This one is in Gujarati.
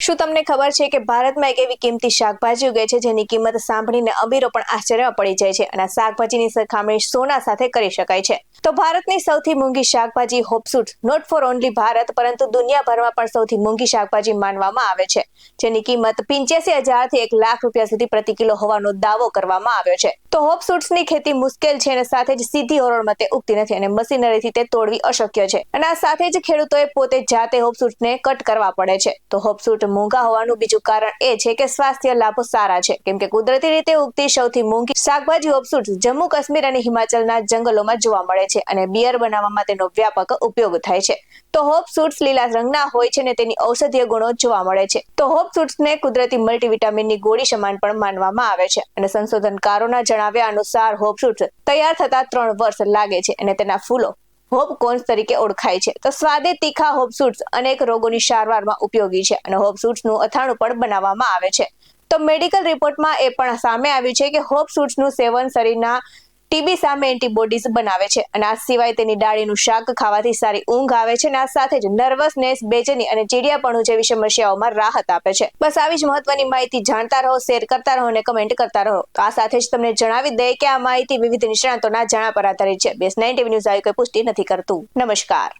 શું તમને ખબર છે કે ભારતમાં એક એવી કિંમતી શાકભાજી ઉગે છે જેની કિંમત સાંભળીને અમીરો પણ આશ્ચર્યમાં પડી જાય છે અને શાકભાજીની સરખામણી સોના સાથે કરી શકાય છે. તો ભારતની સૌથી મોંઘી શાકભાજી hop shoot not for only Bharat, પરંતુ દુનિયાભરમાં પણ સૌથી મોંઘી શાકભાજી માનવામાં આવે છે, જેની કિંમત પિંચ્યાસી હજારથી એક લાખ રૂપિયા સુધી પ્રતિ કિલો હોવાનો દાવો કરવામાં આવ્યો છે. તો હોપસુટ્સની ખેતી મુશ્કેલ છે અને સાથે જ સીધી હરોળમાં તે ઉગતી નથી અને મશીનરીથી તે તોડવી અશક્ય છે. અને આ સાથે જ ખેડૂતોએ પોતે જાતે હોપસુટને કટ કરવા પડે છે. તો હોપસૂટ મોંઘા હોવાનું બીજું કારણ એ છે કે સ્વાસ્થ્ય લાભો સારા છે. કેમ કે કુદરતી રીતે ઉગતી સૌથી મોંઘી શાકભાજી ઓપસુટ જમ્મુ કાશ્મીર અને હિમાચલના જંગલોમાં જોવા મળે છે અને બિયર બનાવવામાં તેનો વ્યાપક ઉપયોગ થાય છે. તો હોપસૂટ્સ લીલા રંગના હોય છે અને તેની ઔષધીય ગુણો જોવા મળે છે. તો હોપસૂટ્સને કુદરતી મલ્ટીવિટામિનની ગોળી સમાન પણ માનવામાં આવે છે અને સંશોધનકારોના જણાવ્યા અનુસાર હોપસૂટ્સ તૈયાર થતા ત્રણ વર્ષ લાગે છે અને તેના ફૂલો હોપકોન્સ તરીકે ઓળખાય છે. તો સ્વાદે તીખા હોપસૂટ્સ અનેક રોગોની સારવારમાં ઉપયોગી છે અને હોપસૂટ્સનું અથાણું પણ બનાવવામાં આવે છે. તો મેડિકલ રિપોર્ટમાં એ પણ સામે આવ્યું છે કે હોપસૂટ્સનું સેવન શરીરના ટીબી સામે એન્ટીબોડીઝ બનાવે છે અને આ સિવાય તેની ડાળીનું શાક ખાવાથી સારી ઊંઘ આવે છે અને આ સાથે જ નર્વસનેસ બેચેની અને ચીડિયાપણું જેવી સમસ્યાઓમાં રાહત આપે છે. બસ આવી જ મહત્વની માહિતી જાણતા રહો, શેર કરતા રહો અને કમેન્ટ કરતા રહો. તો આ સાથે જ તમને જણાવી દઈએ કે આ માહિતી વિવિધ નિષ્ણાતોના જાણા પર આધારિત છે. બેસ નાઇન ટીવી ન્યૂઝ આવી કોઈ પુષ્ટિ નથી કરતું. નમસ્કાર.